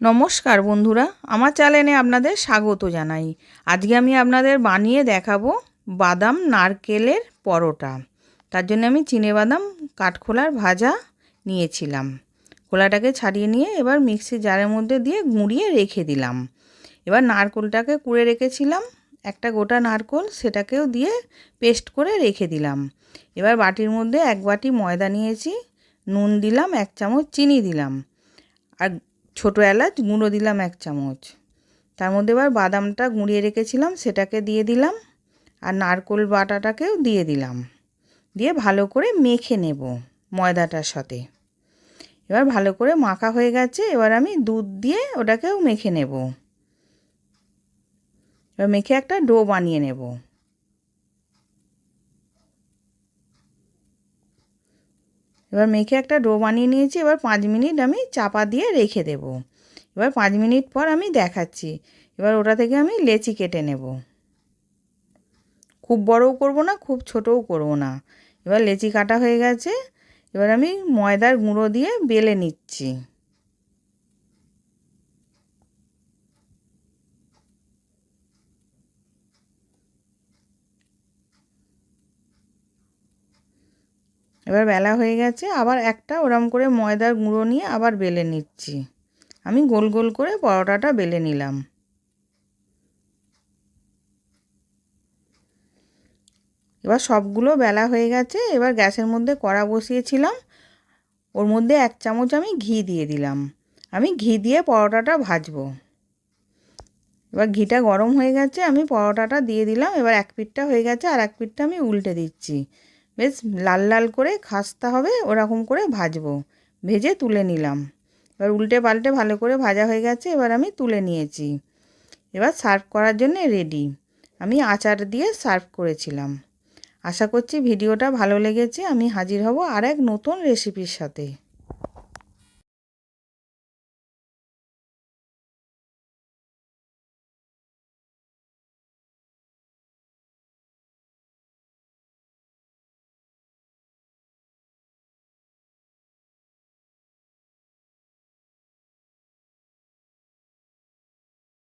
নমস্কার বন্ধুরা, আমার চ্যানেলে আপনাদের স্বাগত জানাই। আজকে আমি আপনাদের বানিয়ে দেখাবো বাদাম নারকেলের পরোটা। তার জন্য আমি চিনে বাদাম কাঠখোলার ভাজা নিয়েছিলাম। খোলাটাকে ছাড়িয়ে নিয়ে এবার মিক্সি জারের মধ্যে দিয়ে গুঁড়িয়ে রেখে দিলাম। এবার নারকোলটাকে কুড়ে রেখেছিলাম, একটা গোটা নারকোল সেটাকেও দিয়ে পেস্ট করে রেখে দিলাম। এবার বাটির মধ্যে এক বাটি ময়দা নিয়েছি, নুন দিলাম, এক চামচ চিনি দিলাম। আর ছোটো এলাচ, গুঁড়ো দিলাম এক চামচ। তার মধ্যে এবার বাদামটা গুঁড়িয়ে রেখেছিলাম, সেটাকে দিয়ে দিলাম, আর নারকোল বাটাটাকেও দিয়ে দিলাম। দিয়ে ভালো করে মেখে নেব ময়দাটার সাথে। এবার ভালো করে মাখা হয়ে গেছে, এবার আমি দুধ দিয়ে ওটাকেও মেখে নেব। এবার মেখে একটা ডো বানিয়ে নেব। এবার মেখে একটা ডো বানিয়ে নিয়েছি, এবার পাঁচ মিনিট আমি চাপা দিয়ে রেখে দেব। এবার পাঁচ মিনিট পর আমি দেখাচ্ছি, এবার ওটা থেকে আমি লেচি কেটে নেব। খুব বড়ও করব না, খুব ছোটও করব না। এবার লেচি কাটা হয়ে গেছে, এবার আমি ময়দার গুঁড়ো দিয়ে বেলে নিচ্ছি। এবার বেলা হয়ে গেছে, আবার একটা ওরম করে ময়দার গুঁড়ো নিয়ে আবার বেলে নিচ্ছি। আমি গোল গোল করে পরোটাটা বেলে নিলাম। এবার সবগুলো বেলা হয়ে গেছে, এবার গ্যাসের মধ্যে কড়া বসিয়েছিলাম। ওর মধ্যে এক চামচ আমি ঘি দিয়ে দিলাম। আমি ঘি দিয়ে পরোটাটা ভাজবো। এবার ঘিটা গরম হয়ে গেছে, আমি পরোটাটা দিয়ে দিলাম। এবার এক পিঠটা হয়ে গেছে, আর এক পিঠটা আমি উল্টে দিচ্ছি। বেশ লাল লাল করে খাস্তা হবে, ওরকম করে ভাজবো। ভেজে তুলে নিলাম। এবার উল্টে পাল্টে ভালো করে ভাজা হয়ে গেছে, এবার আমি তুলে নিয়েছি। এবার সার্ভ করার জন্য রেডি। আমি আচার দিয়ে সার্ভ করেছিলাম। আশা করছি ভিডিওটা ভালো লেগেছে, আমি হাজির হব আর এক নতুন রেসিপির সাথে।